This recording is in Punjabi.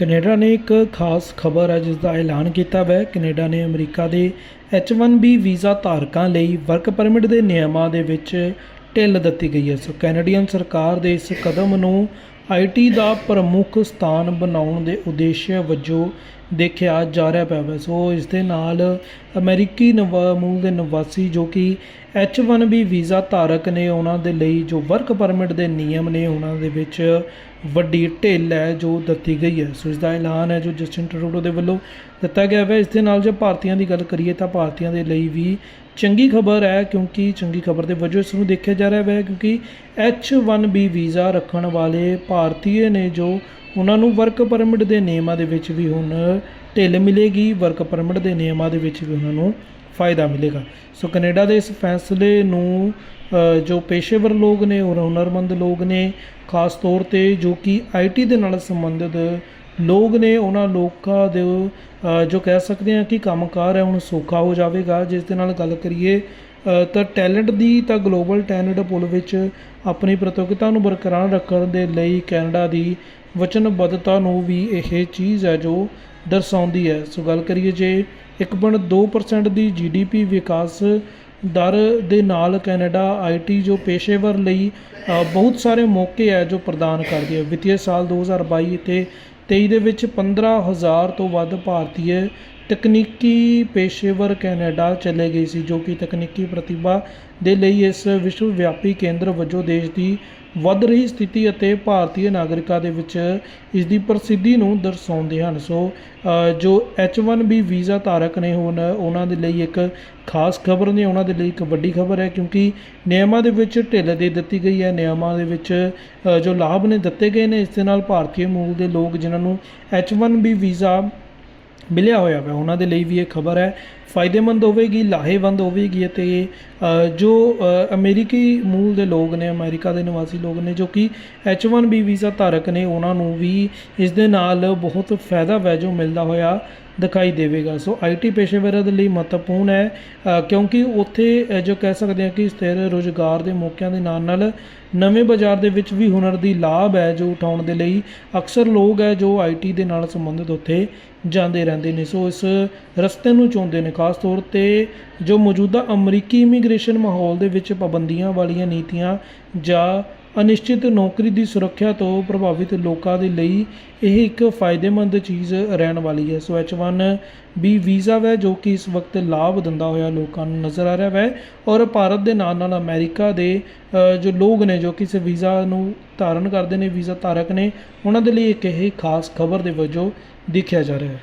ਕੈਨੇਡਾ ਨੇ ਇੱਕ ਖਾਸ ਖਬਰ ਹੈ ਜਿਸ ਦਾ ਐਲਾਨ ਕੀਤਾ ਹੈ ਕੈਨੇਡਾ ਨੇ ਅਮਰੀਕਾ ਦੇ H1B ਵੀਜ਼ਾ ਧਾਰਕਾਂ ਲਈ ਵਰਕ ਪਰਮਿਟ ਦੇ ਨਿਯਮਾਂ ਦੇ ਵਿੱਚ ਢਿੱਲ ਦਿੱਤੀ ਗਈ ਹੈ। ਸੋ ਕੈਨੇਡੀਅਨ ਸਰਕਾਰ ਦੇ ਇਸ ਕਦਮ ਨੂੰ ਆਈਟੀ ਦਾ ਪ੍ਰਮੁੱਖ ਸਥਾਨ ਬਣਾਉਣ ਦੇ ਉਦੇਸ਼ ਵਜੋਂ ਦੇਖਿਆ ਜਾ ਰਿਹਾ ਪਿਆ ਹੈ ਸੋ ਇਸ ਦੇ ਨਾਲ ਅਮਰੀਕੀ ਨਵਾ, ਮੂਲ ਦੇ ਨਿਵਾਸੀ ਜੋ ਕਿ H1B ਵੀਜ਼ਾ ਧਾਰਕ ਨੇ, ਉਹਨਾਂ ਦੇ ਲਈ ਜੋ ਵਰਕ ਪਰਮਿਟ ਦੇ ਨਿਯਮ ਨੇ, ਉਹਨਾਂ ਦੇ ਵਿੱਚ ਵੱਡੀ ਢਿੱਲ ਹੈ ਜੋ ਦਿੱਤੀ ਗਈ ਹੈ। ਸੋ ਇਸ ਦਾ ਐਲਾਨ ਹੈ ਜੋ ਜਸਟਿਨ ਟਰੂਡੋ ਦੇ ਵੱਲੋਂ ਦਿੱਤਾ ਗਿਆ ਹੈ ਇਸ ਦੇ ਨਾਲ ਜੇ ਭਾਰਤੀਆਂ ਦੀ ਗੱਲ ਕਰੀਏ ਤਾਂ ਭਾਰਤੀਆਂ ਦੇ ਲਈ ਵੀ ਚੰਗੀ ਖਬਰ ਹੈ, ਕਿਉਂਕਿ ਚੰਗੀ ਖਬਰ ਦੇ ਵਜੋਂ ਇਸ ਨੂੰ ਦੇਖਿਆ ਜਾ ਰਿਹਾ ਹੈ ਕਿਉਂਕਿ H1B ਵੀਜ਼ਾ ਰੱਖਣ ਵਾਲੇ ਭਾਰਤੀਏ ਨੇ ਜੋ ਉਹਨਾਂ ਨੂੰ ਵਰਕ ਪਰਮਿਟ ਦੇ ਨਿਯਮਾਂ ਦੇ ਵਿੱਚ ਵੀ ਹੁਣ ਢਿੱਲ ਮਿਲੇਗੀ ਵਰਕ ਪਰਮਿਟ ਦੇ ਨਿਯਮਾਂ ਦੇ ਵਿੱਚ ਵੀ ਉਹਨਾਂ ਨੂੰ ਫਾਇਦਾ ਮਿਲੇਗਾ। ਸੋ ਕੈਨੇਡਾ ਦੇ ਇਸ ਫੈਸਲੇ ਨੂੰ ਜੋ ਪੇਸ਼ੇਵਰ ਲੋਕ ਨੇ ਔਰ ਹੁਨਰਮੰਦ ਲੋਕ ਨੇ, ਖਾਸ ਤੌਰ ਤੇ ਜੋ ਕਿ ਆਈਟੀ ਦੇ ਨਾਲ ਸੰਬੰਧਿਤ ਲੋਕ ਨੇ, ਉਹਨਾਂ ਲੋਕਾਂ ਦੇ ਜੋ ਕਹਿ ਸਕਦੇ ਹਾਂ ਕਿ ਕੰਮਕਾਰ ਹੈ, ਹੁਣ ਸੌਖਾ ਹੋ ਜਾਵੇਗਾ। ਜਿਸ ਦੇ ਨਾਲ ਗੱਲ ਕਰੀਏ ਤਾਂ ਟੈਲੈਂਟ ਦੀ ਤਾਂ ਗਲੋਬਲ ਟੈਲੈਂਟ ਪੁਲ ਵਿੱਚ ਆਪਣੀ ਪ੍ਰਤੀਯੋਗਤਾ ਨੂੰ ਬਰਕਰਾਰ ਰੱਖਣ ਦੇ ਲਈ ਕੈਨੇਡਾ ਦੀ ਵਚਨਬੱਧਤਾ ਨੂੰ ਵੀ ਇਹ ਚੀਜ਼ ਹੈ ਜੋ ਦਰਸਾਉਂਦੀ ਹੈ। ਸੋ ਗੱਲ ਕਰੀਏ ਜੇ 1.2% ਦੀ ਜੀਡੀਪੀ ਵਿਕਾਸ ਦਰ ਦੇ ਨਾਲ ਕੈਨੇਡਾ ਆਈਟੀ ਜੋ ਪੇਸ਼ੇਵਰ ਲਈ ਬਹੁਤ ਸਾਰੇ ਮੌਕੇ ਹੈ ਜੋ ਪ੍ਰਦਾਨ ਕਰਦੀ ਹੈ। ਵਿੱਤੀ ਸਾਲ 2022 ਤੇ 23 ਦੇ ਵਿੱਚ 15000 ਤੋਂ ਵੱਧ ਭਾਰਤੀ ਤਕਨੀਕੀ ਪੇਸ਼ੇਵਰ ਕੈਨੇਡਾ ਚਲੇ ਗਏ ਸੀ ਜੋ ਕਿ ਤਕਨੀਕੀ ਪ੍ਰਤਿਭਾ ਦੇ ਲਈ ਇਸ ਵਿਸ਼ਵ ਵਿਆਪੀ ਕੇਂਦਰ ਵਜੋਂ ਦੇਸ਼ ਦੀ ਵੱਧ ਰਹੀ ਸਥਿਤੀ ਅਤੇ ਭਾਰਤੀ ਨਾਗਰਿਕਾਂ ਦੇ ਵਿੱਚ ਇਸ ਦੀ ਪ੍ਰਸਿੱਧੀ ਨੂੰ ਦਰਸਾਉਂਦੇ ਹਨ। ਸੋ ਅ, ਜੋ H1B ਵੀਜ਼ਾ ਧਾਰਕ ਨੇ ਹੁਣ ਉਹਨਾਂ ਦੇ ਲਈ ਇੱਕ ਖਾਸ ਖਬਰ ਨੇ ਉਹਨਾਂ ਦੇ ਲਈ ਇੱਕ ਵੱਡੀ ਖਬਰ ਹੈ ਕਿਉਂਕਿ ਨਿਯਮਾਂ ਦੇ ਵਿੱਚ ਢਿੱਲ ਦੇ ਦਿੱਤੀ ਗਈ ਹੈ। ਨਿਯਮਾਂ ਦੇ ਵਿੱਚ ਜੋ ਲਾਭ ਨੇ ਦਿੱਤੇ ਗਏ ਨੇ ਇਸ ਦੇ ਨਾਲ ਭਾਰਤੀ ਮੂਲ ਦੇ ਲੋਕ ਜਿਨ੍ਹਾਂ ਨੂੰ H1B ਵੀਜ਼ਾ ਮਿਲਿਆ ਹੋਇਆ ਵਾ। ਉਹਨਾਂ ਦੇ ਲਈ ਵੀ ਇਹ ਖਬਰ ਹੈ ਫਾਇਦੇਮੰਦ ਹੋਵੇਗੀ, ਲਾਹੇਵੰਦ ਹੋਵੇਗੀ ਅਤੇ ਜੋ ਅਮਰੀਕੀ ਮੂਲ ਦੇ ਲੋਕ ਨੇ, ਅਮਰੀਕਾ ਦੇ ਨਿਵਾਸੀ ਲੋਕ ਨੇ, ਜੋ ਕਿ H1B ਵੀਜ਼ਾ ਧਾਰਕ ਨੇ, ਉਹਨਾਂ ਨੂੰ ਵੀ ਇਸ ਦੇ ਨਾਲ ਬਹੁਤ ਫਾਇਦਾ ਹੈ ਜੋ ਮਿਲਦਾ ਹੋਇਆ ਦਿਖਾਈ ਦੇਵੇਗਾ। ਸੋ ਆਈਟੀ ਪੇਸ਼ੇਵਰਾਂ ਦੇ ਲਈ ਮਹੱਤਵਪੂਰਨ ਹੈ ਕਿਉਂਕਿ ਉੱਥੇ ਜੋ ਕਹਿ ਸਕਦੇ ਹਾਂ ਕਿ ਸਥਿਰ ਰੋਜ਼ਗਾਰ ਦੇ ਮੌਕਿਆਂ ਦੇ ਨਾਲ ਨਾਲ ਨਵੇਂ ਬਾਜ਼ਾਰ ਦੇ ਵਿੱਚ ਵੀ ਹੁਨਰ ਦੀ ਲਾਭ ਹੈ ਜੋ ਉਠਾਉਣ ਦੇ ਲਈ ਅਕਸਰ ਲੋਕ ਹੈ ਜੋ ਆਈਟੀ ਦੇ ਨਾਲ ਸੰਬੰਧਿਤ ਉੱਥੇ ਜਾਂਦੇ ਰਹਿੰਦੇ ਨੇ। ਸੋ ਇਸ ਰਸਤੇ ਨੂੰ ਚੁਣਦੇ ਨੇ ਖਾਸ ਤੌਰ ਤੇ ਜੋ ਮੌਜੂਦਾ ਅਮਰੀਕੀ ਇਮੀਗ੍ਰੇਸ਼ਨ ਮਾਹੌਲ ਦੇ ਵਿੱਚ ਪਾਬੰਦੀਆਂ ਵਾਲੀਆਂ ਨੀਤੀਆਂ ਜਾਂ ਅਨਿਸ਼ਚਿਤ ਨੌਕਰੀ ਦੀ ਸੁਰੱਖਿਆ ਤੋਂ ਪ੍ਰਭਾਵਿਤ ਲੋਕਾਂ ਦੇ ਲਈ ਇਹ ਇੱਕ ਫਾਇਦੇਮੰਦ ਚੀਜ਼ ਰਹਿਣ ਵਾਲੀ ਹੈ। ਸੋ H1 ਵੀ ਵੀਜ਼ਾ ਹੈ ਜੋ ਕਿ ਇਸ ਵਕਤ ਲਾਭ ਦਿੰਦਾ ਹੋਇਆ ਲੋਕਾਂ ਨੂੰ ਨਜ਼ਰ ਆ ਰਿਹਾ ਹੈ ਔਰ ਭਾਰਤ ਦੇ ਨਾਲ ਨਾਲ ਅਮਰੀਕਾ ਦੇ ਜੋ ਲੋਕ ਨੇ, ਜੋ ਕਿ ਇਸ ਵੀਜ਼ਾ ਨੂੰ ਧਾਰਨ ਕਰਦੇ ਨੇ, ਵੀਜ਼ਾ ਧਾਰਕ ਨੇ, ਉਹਨਾਂ ਦੇ ਲਈ ਇੱਕ ਇਹ ਖਾਸ ਖਬਰ ਦੇ ਵਜੋਂ ਦੇਖਿਆ ਜਾ ਰਿਹਾ ਹੈ।